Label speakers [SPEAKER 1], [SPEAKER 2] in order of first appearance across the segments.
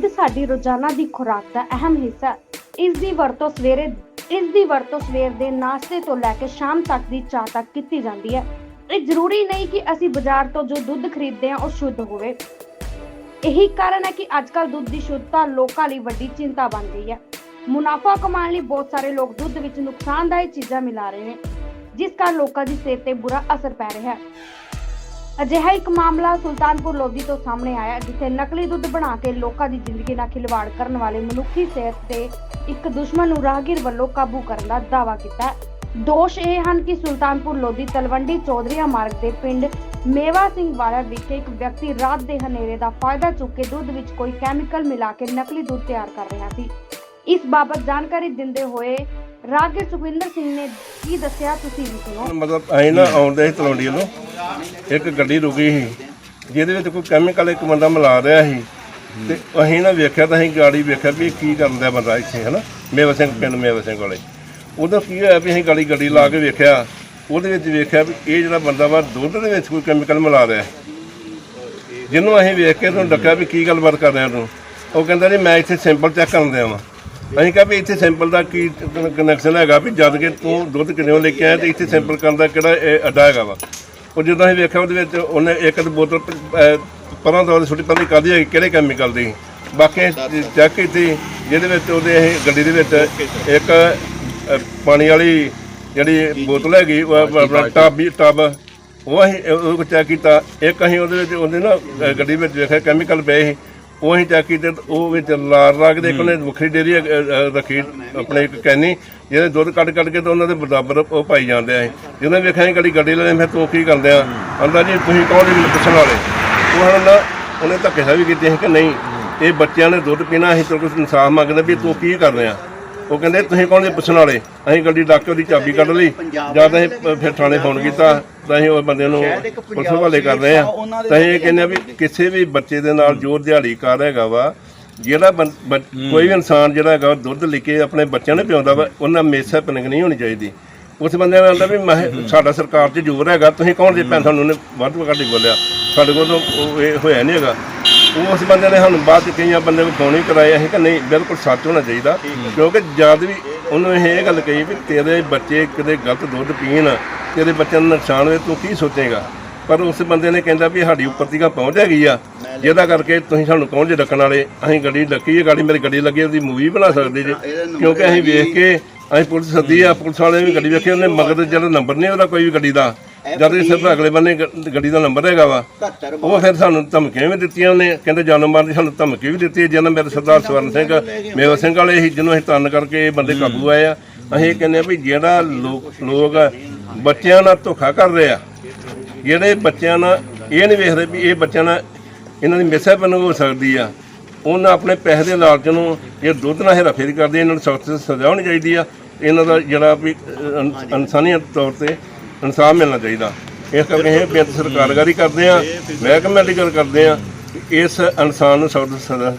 [SPEAKER 1] ਦੁੱਧ ਸਾਡੀ ਰੋਜ਼ਾਨਾ ਦੀ ਖੁਰਾਕ ਦਾ ਅਹਿਮ ਹਿੱਸਾ ਹੈ। ਇਸ ਦੀ ਵਰਤੋਂ ਸਵੇਰੇ, ਇਸ ਦੀ ਵਰਤੋਂ ਸਵੇਰ ਦੇ ਨਾਸ਼ਤੇ ਤੋਂ ਲੈ ਕੇ ਸ਼ਾਮ ਤੱਕ ਦੀ ਚਾਹ ਤੱਕ ਕੀਤੀ ਜਾਂਦੀ ਹੈ। ਇਹ ਜ਼ਰੂਰੀ ਨਹੀਂ ਕਿ ਅਸੀਂ ਬਾਜ਼ਾਰ ਤੋਂ ਜੋ ਦੁੱਧ ਖਰੀਦਦੇ ਹਾਂ, ਉਹ ਸ਼ੁੱਧ ਹੋਵੇ। ਇਹੀ ਕਾਰਨ ਹੈ ਕਿ ਅੱਜਕੱਲ ਦੁੱਧ ਦੀ ਸ਼ੁੱਧਤਾ ਲੋਕਾਂ ਲਈ ਵੱਡੀ ਚਿੰਤਾ ਬਣ ਗਈ ਹੈ। ਮੁਨਾਫਾ ਕਮਾਉਣ ਲਈ ਬਹੁਤ ਸਾਰੇ ਲੋਕ ਦੁੱਧ ਵਿੱਚ ਨੁਕਸਾਨਦਾਇਕ ਚੀਜ਼ਾਂ ਮਿਲਾ ਰਹੇ ਨੇ, ਜਿਸ ਕਾਰਨ ਲੋਕਾਂ ਦੀ ਸਿਹਤ ਤੇ ਬੁਰਾ ਅਸਰ ਪੈ ਰਿਹਾ ਹੈ। ਅਜਿਹਾ ਇੱਕ ਮਾਮਲਾ ਸੁਲਤਾਨਪੁਰ ਲੋਧੀ ਤੋਂ ਸਾਹਮਣੇ ਆਇਆ, ਜਿੱਥੇ ਨਕਲੀ ਦੁੱਧ ਬਣਾ ਕੇ ਲੋਕਾਂ ਦੀ ਜ਼ਿੰਦਗੀ ਨਾਲ ਖਿਲਵਾੜ ਕਰਨ ਵਾਲੇ ਮਨੁੱਖੀ ਸਿਹਤ ਤੇ ਇੱਕ ਦੁਸ਼ਮਣ ਨੂੰ ਰਾਹਗੀਰ ਵੱਲੋਂ ਕਾਬੂ ਕਰਨ ਦਾ ਦਾਅਵਾ ਕੀਤਾ ਦੋਸ਼ ਇਹ ਹਨ ਕਿ ਸੁਲਤਾਨਪੁਰ ਲੋਧੀ ਤਲਵੰਡੀ ਚੌਧਰੀਆ ਮਾਰਗ ਦੇ ਪਿੰਡ ਮੇਵਾ ਸਿੰਘ ਵਾਲਾ ਵਿਖੇ ਇੱਕ ਵਿਅਕਤੀ ਰਾਤ ਦੇ ਹਨੇਰੇ ਦਾ ਫਾਇਦਾ ਚੁੱਕ ਕੇ ਦੁੱਧ ਵਿੱਚ ਕੋਈ ਕੈਮੀਕਲ ਮਿਲਾ ਕੇ ਨਕਲੀ ਦੁੱਧ ਤਿਆਰ ਕਰ ਰਿਹਾ ਸੀ। ਇਸ ਬਾਬਤ ਜਾਣਕਾਰੀ ਦਿੰਦੇ ਹੋਏ ਰਾਹਗੀਰ ਸੁਖਵਿੰਦਰ ਸਿੰਘ ਨੇ ਕੀ ਦੱਸਿਆ ਤੁਸੀਂ ਵੀ ਸੁਣੋ।
[SPEAKER 2] ਮਤਲਬ ਅਸੀਂ ਨਾ ਆਉਂਦੇ ਸੀ ਤਲਵੰਡੀ ਵੱਲੋਂ, ਇੱਕ ਗੱਡੀ ਰੁਕੀ ਸੀ, ਜਿਹਦੇ ਵਿੱਚ ਕੋਈ ਕੈਮੀਕਲ ਇੱਕ ਬੰਦਾ ਮਿਲਾ ਰਿਹਾ ਸੀ। ਤੇ ਅਸੀਂ ਨਾ ਵੇਖਿਆ ਤਾਂ ਅਸੀਂ ਗਾੜੀ ਵੇਖਿਆ ਵੀ ਇਹ ਕੀ ਕਰਨ ਦਿਆ ਬੰਦਾ ਇੱਥੇ, ਹਨਾ? ਮੇਵਾ ਸਿੰਘ ਪਿੰਡ ਮੇਵਾ ਸਿੰਘ ਵਾਲੇ ਉਦੋਂ ਕੀ ਹੋਇਆ ਵੀ ਅਸੀਂ ਗਾੜੀ ਗੱਡੀ ਲਾ ਕੇ ਵੇਖਿਆ, ਉਹਦੇ ਵਿੱਚ ਵੇਖਿਆ ਵੀ ਇਹ ਜਿਹੜਾ ਬੰਦਾ ਵਾ ਦੁੱਧ ਦੇ ਵਿੱਚ ਕੋਈ ਕੈਮੀਕਲ ਮਿਲਾ ਰਿਹਾ। ਜਿਹਨੂੰ ਅਸੀਂ ਵੇਖ ਕੇ ਤੁਹਾਨੂੰ ਡੱਕਿਆ ਵੀ ਕੀ ਗੱਲਬਾਤ ਕਰ ਰਿਹਾ ਤੂੰ? ਉਹ ਕਹਿੰਦਾ ਜੀ, ਮੈਂ ਇੱਥੇ ਸੈਂਪਲ ਚੈੱਕ ਕਰਨ ਦਿਆਂ ਵਾਂ। ਅਸੀਂ ਕਿਹਾ ਵੀ ਇੱਥੇ ਸੈਂਪਲ ਦਾ ਕੀ ਕਨੈਕਸ਼ਨ ਹੈਗਾ ਵੀ ਜਦ ਕਿ ਤੂੰ ਦੁੱਧ ਕਿੰਨੇ ਲੈ ਕੇ ਆਇਆ ਤੇ ਇੱਥੇ ਸੈਂਪਲ ਕਰਨ ਦਾ ਕਿਹੜਾ ਇਹ ਅੱਡਾ ਹੈਗਾ ਵਾ। ਉਹ ਜਦੋਂ ਅਸੀਂ ਵੇਖਿਆ ਉਹਦੇ ਵਿੱਚ ਉਹਨੇ ਇੱਕ ਬੋਤਲ ਪਰਾਂ ਤੋਂ ਛੋਟੀ ਪਤਾ ਨਹੀਂ ਹੈਗੀ ਕਿਹੜੇ ਕੈਮੀਕਲ ਦੀ। ਬਾਕੀ ਚੈੱਕ ਕੀਤੀ ਜਿਹਦੇ ਵਿੱਚ ਉਹਦੇ ਇਹ ਗੱਡੀ ਦੇ ਵਿੱਚ ਇੱਕ ਪਾਣੀ ਵਾਲੀ ਜਿਹੜੀ ਬੋਤਲ ਹੈਗੀ ਉਹ ਟੱਬ ਟੱਬ ਉਹ ਅਸੀਂ ਉਹ ਚੈੱਕ ਕੀਤਾ। ਇੱਕ ਅਸੀਂ ਉਹਦੇ ਵਿੱਚ ਉਹਦੇ ਨਾ ਗੱਡੀ ਵਿੱਚ ਵੇਖਿਆ ਕੈਮੀਕਲ ਪਏ ਸੀ। ਉਹ ਅਸੀਂ ਚੈੱਕ ਕੀਤੇ ਤੇ ਉਹ ਵਿੱਚ ਲਾਲ ਰੰਗ ਦੇ ਉਹਨੇ ਵੱਖਰੀ ਡੇਰੀ ਰੱਖੀ ਆਪਣੇ ਇੱਕ ਕੈਨੀ ਜਿਹਦੇ ਦੁੱਧ ਕੱਢ ਕੱਢ ਕੇ ਤੇ ਉਹਨਾਂ ਦੇ ਬਰਾਬਰ ਉਹ ਪਾਈ ਜਾਂਦੇ ਆ ਜਦੋਂ ਵੇਖਿਆ ਅਸੀਂ ਗੱਡੀ ਗੱਡੀ ਲੈਣੇ ਫਿਰ ਤੂੰ ਕੀ ਕਰਦੇ ਆ? ਆਂਦਾ ਜੀ ਤੁਸੀਂ ਕੌਣ ਜੀ ਮੈਨੂੰ ਪੁੱਛਣ ਵਾਲੇ। ਉਹ ਹਨ ਨਾ ਉਹਨੇ ਧੱਕੇ ਵੀ ਕੀਤੇ ਸੀ ਕਿ ਨਹੀਂ ਇਹ ਬੱਚਿਆਂ ਨੇ ਦੁੱਧ ਪੀਣਾ ਅਸੀਂ ਤੇਰੇ ਕੋਲ ਇਨਸਾਫ ਮੰਗਦੇ ਵੀ ਤੂੰ ਕੀ ਕਰ ਰਿਹਾ। ਉਹ ਕਹਿੰਦੇ ਤੁਸੀਂ ਕੌਣ ਜੀ ਪੁੱਛਣ ਵਾਲੇ? ਅਸੀਂ ਗੱਡੀ ਡੱਕ ਕੇ ਉਹਦੀ ਚਾਬੀ ਕੱਢ ਲਈ। ਜਦ ਅਸੀਂ ਪ- ਫਿਰ ਥਾਣੇ ਫੋਨ ਕੀਤਾ ਤਾਂ ਅਸੀਂ ਉਹ ਬੰਦੇ ਨੂੰ ਪੁਲਿਸ ਹਵਾਲੇ ਕਰ ਰਹੇ ਆ ਤਾਂ ਅਸੀਂ ਇਹ ਕਹਿੰਦੇ ਆ ਵੀ ਕਿਸੇ ਵੀ ਬੱਚੇ ਦੇ ਨਾਲ ਜੋ ਦਿਹਾੜੀਕਾਰ ਹੈਗਾ ਵਾ ਜਿਹੜਾ ਬੰ- ਬੱਚ- ਕੋਈ ਵੀ ਇਨਸਾਨ ਜਿਹੜਾ ਹੈਗਾ ਉਹ ਦੁੱਧ ਲੈ ਕੇ ਆਪਣੇ ਬੱਚਿਆਂ ਨੂੰ ਪਿਆਉਂਦਾ ਵਾ ਉਹਨਾਂ ਮੇਸਾ ਪਿੰਗ ਨਹੀਂ ਹੋਣੀ ਚਾਹੀਦੀ। ਉਸ ਬੰਦੇ ਨੇ ਆਂਦਾ ਵੀ ਮੈਂ ਸਾਡਾ ਸਰਕਾਰ 'ਚ ਜ਼ੋਰ ਹੈਗਾ ਤੁਸੀਂ ਕੌਣ ਜੇ ਪੈਸਾ ਨੂੰ ਉਹਨੇ ਵੱਧ ਤੋਂ ਘੱਟ ਹੀ ਬੋਲਿਆ। ਸਾਡੇ ਕੋਲ ਤਾਂ ਉਹ ਇਹ ਹੋਇਆ ਨਹੀਂ ਹੈਗਾ। ਉਸ ਬੰਦੇ ਨੇ ਸਾਨੂੰ ਬਾਅਦ ਚ ਕਈਆਂ ਬੰਦੇ ਨੂੰ ਫੋਨ ਹੀ ਕਰਾਇਆ ਸੀ ਕਿ ਨਹੀਂ ਬਿਲਕੁਲ ਸੱਚ ਹੋਣਾ ਚਾਹੀਦਾ। ਕਿਉਂਕਿ ਜਦ ਵੀ ਉਹਨੂੰ ਇਹ ਇਹ ਗੱਲ ਕਹੀ ਵੀ ਤੇਰੇ ਬੱਚੇ ਕਿਤੇ ਗਲਤ ਦੁੱਧ ਪੀਣ ਤੇਰੇ ਬੱਚਿਆਂ ਨੂੰ ਨੁਕਸਾਨ ਹੋਵੇ ਤੂੰ ਕੀ ਸੋਚੇਗਾ? ਪਰ ਉਸ ਬੰਦੇ ਨੇ ਕਹਿੰਦਾ ਵੀ ਸਾਡੀ ਉੱਪਰ ਤੀਕਾ ਪਹੁੰਚ ਹੈਗੀ ਆ। ਜਿਹਦਾ ਕਰਕੇ ਤੁਸੀਂ ਸਾਨੂੰ ਕੌਣ ਜੇ ਡੱਕਣ ਵਾਲੇ ਅਸੀਂ ਗੱਡੀ ਡੱਕੀ ਹੈ ਗਾੜੀ ਮੇਰੀ ਗੱਡੀ ਲੱਗੀ ਉਹਦੀ ਮੂਵੀ ਬਣਾ ਸਕਦੇ ਜੇ। ਕਿਉਂਕਿ ਅਸੀਂ ਵੇਖ ਕੇ ਅਸੀਂ ਪੁਲਿਸ ਸੱਦੀ ਆ ਪੁਲਿਸ ਵਾਲੇ ਵੀ ਗੱਡੀ ਵੇਖੀ ਉਹਨੇ ਮਗਰ ਜਿਹੜਾ ਨੰਬਰ ਨਹੀਂ ਉਹਦਾ ਕੋਈ ਵੀ ਗੱਡੀ ਦਾ। ਜਦ ਇਹ ਸਿਰਫ ਅਗਲੇ ਬੰਨੇ ਗ- ਗੱਡੀ ਦਾ ਨੰਬਰ ਹੈਗਾ ਵਾ ਉਹ ਫਿਰ ਸਾਨੂੰ ਧਮਕੀਆਂ ਵੀ ਦਿੱਤੀਆਂ ਉਹਨੇ ਕਹਿੰਦੇ ਜਾਨੋਂ ਮਾਰਨ ਦੀ ਸਾਨੂੰ ਧਮਕੀ ਵੀ ਦਿੱਤੀ ਜਿਹਨਾਂ ਮੇਰੇ ਸਰਦਾਰ ਸਵਰਨ ਸਿੰਘ ਮੇਵਾ ਸਿੰਘ ਵਾਲੇ ਸੀ ਜਿਹਨੂੰ ਅਸੀਂ ਤੰਨ ਕਰਕੇ ਇਹ ਬੰਦੇ ਕਾਬੂ ਆਏ ਆ। ਅਸੀਂ ਇਹ ਕਹਿੰਦੇ ਆ ਵੀ ਜਿਹੜਾ ਲੋਕ ਲੋਕ ਬੱਚਿਆਂ ਨਾਲ ਧੋਖਾ ਕਰ ਰਹੇ ਆ ਜਿਹੜੇ ਬੱਚਿਆਂ ਨਾਲ ਇਹ ਨਹੀਂ ਵੇਖਦੇ ਵੀ ਇਹ ਬੱਚਿਆਂ ਨਾਲ ਇਹਨਾਂ ਦੀ ਮਿਸਹੈਪਨ ਹੋ ਸਕਦੀ ਆ। ਉਹਨਾਂ ਆਪਣੇ ਪੈਸੇ ਦੇ ਲਾਲਚ ਨੂੰ ਇਹ ਦੁੱਧ ਨਾਲ ਹੇਰਾਫੇਰੀ ਕਰਦੇ ਇਹਨਾਂ ਨੂੰ ਸਖਤ ਸਜ਼ਾ ਹੋਣੀ ਚਾਹੀਦੀ ਆ। ਇਹਨਾਂ ਦਾ ਜਿਹੜਾ ਵੀ ਅਹ, ਇਨਸਾਨੀਅਤ ਤੌਰ ਤੇ ਇਨਸਾਫ ਮਿਲਣਾ ਚਾਹੀਦਾ। ਇਸ ਕਰਕੇ ਇਹ ਬੇਨਤੀ ਸਰਕਾਰਗਾਰੀ ਕਰਦੇ ਆ ਮਹਿਕਮੇ ਦੀ ਗੱਲ ਕਰਦੇ ਆ ਇਸ ਇਨਸਾਨ ਨੂੰ ਸਖਤ ਸਜ਼ਾ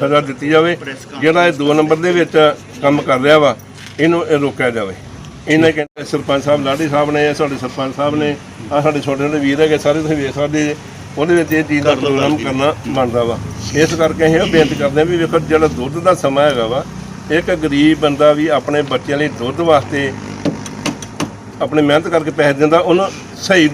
[SPEAKER 2] ਸਜ਼ਾ ਦਿੱਤੀ ਜਾਵੇ ਜਿਹੜਾ ਇਹ ਦੋ ਨੰਬਰ ਦੇ ਵਿੱਚ ਕੰਮ ਕਰ ਰਿਹਾ ਵਾ ਇਹਨੂੰ ਇਹ ਰੋਕਿਆ ਜਾਵੇ। ਇਹਨਾਂ ਕਹਿੰਦੇ ਸਰਪੰਚ ਸਾਹਿਬ ਲਾਡੀ ਸਾਹਿਬ ਨੇ ਸਾਡੇ ਸਰਪੰਚ ਸਾਹਿਬ ਨੇ ਆ ਸਾਡੇ ਛੋਟੇ ਛੋਟੇ ਵੀਰ ਹੈਗੇ ਸਾਰੇ ਤੁਸੀਂ ਵੇਖ ਸਕਦੇ ਉਹਦੇ ਵਿੱਚ ਇਹ ਚੀਜ਼ ਦਾ ਪ੍ਰੋਗਰਾਮ ਕਰਨਾ। ਬਣਦਾ ਵਾ। ਇਸ ਕਰਕੇ ਅਸੀਂ ਇਹ ਬੇਨਤੀ ਕਰਦੇ ਹਾਂ ਵੀ ਵੇਖੋ ਜਿਹੜਾ ਦੁੱਧ ਦਾ ਸਮਾਂ ਹੈਗਾ ਵਾ ਇੱਕ ਗਰੀਬ ਬੰਦਾ ਵੀ ਆਪਣੇ ਬੱਚਿਆਂ ਲਈ ਦੁੱਧ ਵਾਸਤੇ ਆਪਣੇ ਮਿਹਨਤ ਕਰਕੇ ਪੈਸੇ ਦਿੰਦਾ ਉਹਨੂੰ ਸਹੀ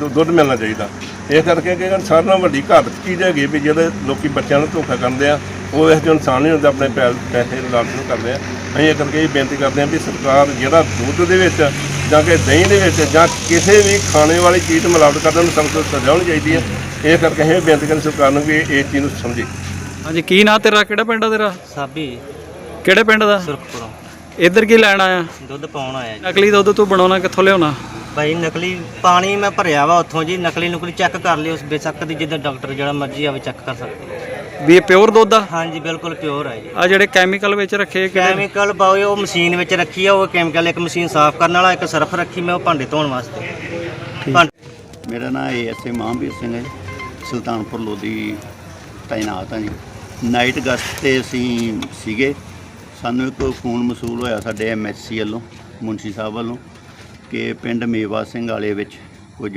[SPEAKER 2] ਦੁ- ਦੁੱਧ ਮਿਲਣਾ ਚਾਹੀਦਾ। ਇਹ ਕਰਕੇ ਕਿ ਸਾਰਿਆਂ ਨਾਲੋਂ ਵੱਡੀ ਘਾਤਕ ਚੀਜ਼ ਹੈਗੀ ਵੀ ਜਿਹੜੇ ਲੋਕੀ ਬੱਚਿਆਂ ਨੂੰ ਧੋਖਾ ਕਰਦੇ ਆ ਉਹ ਇਸ ਜੋ ਇਨਸਾਨ ਨਹੀਂ ਹੁੰਦਾ ਆਪਣੇ ਪੈ- ਪੈਸੇ ਲਾਲਚ ਨੂੰ ਕਰਦੇ ਆ। ਅਸੀਂ ਇਹ ਕਰਕੇ ਇਹ ਬੇਨਤੀ ਕਰਦੇ ਹਾਂ ਵੀ ਸਰਕਾਰ ਜਿਹੜਾ ਦੁੱਧ ਦੇ ਵਿੱਚ ਜਾਂ ਕਿ ਦਹੀਂ ਦੇ ਵਿੱਚ ਜਾਂ ਕਿਸੇ ਵੀ ਖਾਣੇ ਵਾਲੀ ਚੀਜ਼ 'ਚ ਮਿਲਾਵਟ ਕਰਨ ਨੂੰ ਸਖਤ ਸਜ਼ਾ ਹੋਣੀ ਚਾਹੀਦੀ ਹੈ। ਇਹ ਕਰਕੇ ਅਸੀਂ ਇਹ ਬੇਨਤੀ ਕਰਦੇ ਸਰਕਾਰ ਨੂੰ ਵੀ ਇਹ ਇਹ ਚੀਜ਼ ਨੂੰ ਸਮਝੇ।
[SPEAKER 3] ਹਾਂਜੀ ਕੀ ਨਾਂ ਤੇਰਾ? ਕਿਹੜਾ ਪਿੰਡ ਆ ਤੇਰਾ?
[SPEAKER 4] ਸਾਬੀ।
[SPEAKER 3] ਕਿਹੜੇ ਪਿੰਡ ਦਾ?
[SPEAKER 4] ਸੁਰਖਪੁਰੋਂ।
[SPEAKER 3] ਇੱਧਰ ਕੀ ਲੈਣ ਆਇਆ?
[SPEAKER 4] ਦੁੱਧ ਪਾਉਣ ਆਇਆ ਜੀ।
[SPEAKER 3] ਨਕਲੀ ਦੁੱਧ ਤੂੰ ਬਣਾਉਣਾ ਕਿੱਥੋਂ ਲਿਆਉਣਾ?
[SPEAKER 4] ਭਾਈ ਨਕਲੀ ਪਾਣੀ ਮੈਂ ਭਰਿਆ ਵਾ ਉੱਥੋਂ ਜੀ ਨਕਲੀ ਨੁਕਲੀ ਚੈੱਕ ਕਰ ਲਿਓ ਬੇਸ਼ੱਕ ਦੀ ਜਿੱਦਾਂ ਡਾਕਟਰ ਜਿਹੜਾ ਮਰਜ਼ੀ ਆਵੇ ਚੈੱਕ ਕਰ ਸਕਦੇ।
[SPEAKER 3] ਵੀ ਇਹ ਪਿਓਰ ਦੁੱਧ ਆ?
[SPEAKER 4] ਹਾਂਜੀ ਬਿਲਕੁਲ ਪਿਓਰ ਹੈ ਜੀ।
[SPEAKER 3] ਆ ਜਿਹੜੇ ਕੈਮੀਕਲ ਵਿੱਚ ਰੱਖੇ ਕਿਹੜੇ
[SPEAKER 4] ਕੈਮੀਕਲ ਪਾਓ ਉਹ ਮਸ਼ੀਨ ਵਿੱਚ ਰੱਖੀ ਆ ਉਹ ਕੈਮੀਕਲ ਇੱਕ ਮਸ਼ੀਨ ਸਾਫ਼ ਕਰਨ ਵਾਲਾ ਇੱਕ ਸਰਫ ਰੱਖੀ ਮੈਂ ਉਹ ਭਾਂਡੇ ਧੋਣ ਵਾਸਤੇ। ਭਾਂਡੇ
[SPEAKER 5] ਮੇਰਾ ਨਾਮ ਏਐਸਏ ਮਹਾਂਵੀਰ ਸਿੰਘ ਹੈ ਸੁਲਤਾਨਪੁਰ ਲੋਧੀ ਤਾਇਨਾਤ ਹਾਂ ਜੀ। ਨਾਈਟ ਗਸਤ ਤੇ ਅਸੀਂ ਸੀਗੇ। ਸਾਨੂੰ ਇੱਕ ਫੋਨ ਮਸੂਲ ਹੋਇਆ ਸਾਡੇ ਐਮਐਸਸੀ ਵੱਲੋਂ ਮੁੰਸ਼ੀ ਸਾਹਿਬ ਵੱਲੋਂ, ਕਿ ਪਿੰਡ ਮੇਵਾ ਸਿੰਘ ਵਾਲੇ ਵਿੱਚ ਕੁਝ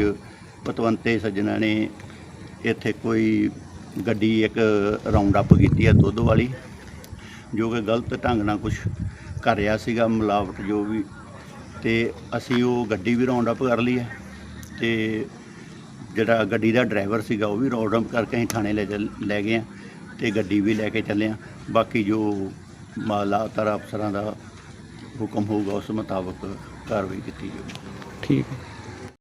[SPEAKER 5] ਪਤਵੰਤੇ ਸੱਜਣਾ ਨੇ ਇੱਥੇ ਕੋਈ ਗੱਡੀ ਇੱਕ ਰਾਉਂਡ ਅਪ ਕੀਤੀ ਹੈ ਦੁੱਧ ਵਾਲੀ, ਜੋ ਕਿ ਗਲਤ ਢੰਗ ਨਾਲ ਕੁਝ ਕਰ ਰਿਹਾ ਸੀਗਾ, ਮਿਲਾਵਟ ਜੋ ਵੀ। ਤੇ ਅਸੀਂ ਉਹ ਗੱਡੀ ਵੀ ਰਾਉਂਡ ਅਪ ਕਰ ਲਈ ਹੈ ਤੇ ਜਿਹੜਾ ਗੱਡੀ ਦਾ ਡਰਾਈਵਰ ਸੀਗਾ ਉਹ ਵੀ ਰਾਉਂਡ ਅਪ ਕਰਕੇ ਅਸੀਂ ਥਾਣੇ ਲੈ ਚੱਲ- ਲੈ ਗਏ ਆ ਤੇ ਗੱਡੀ ਵੀ ਲੈ ਕੇ ਚੱਲੇ ਆ ਬਾਕੀ ਜੋ ਮਾਲਾਤਰ ਅਫਸਰਾਂ ਦਾ ਹੁਕਮ ਹੋਊਗਾ ਉਸ ਮੁਤਾਬਕ ਕਾਰਵਾਈ ਕੀਤੀ ਜਾਊਗੀ।
[SPEAKER 3] ਠੀਕ ਹੈ।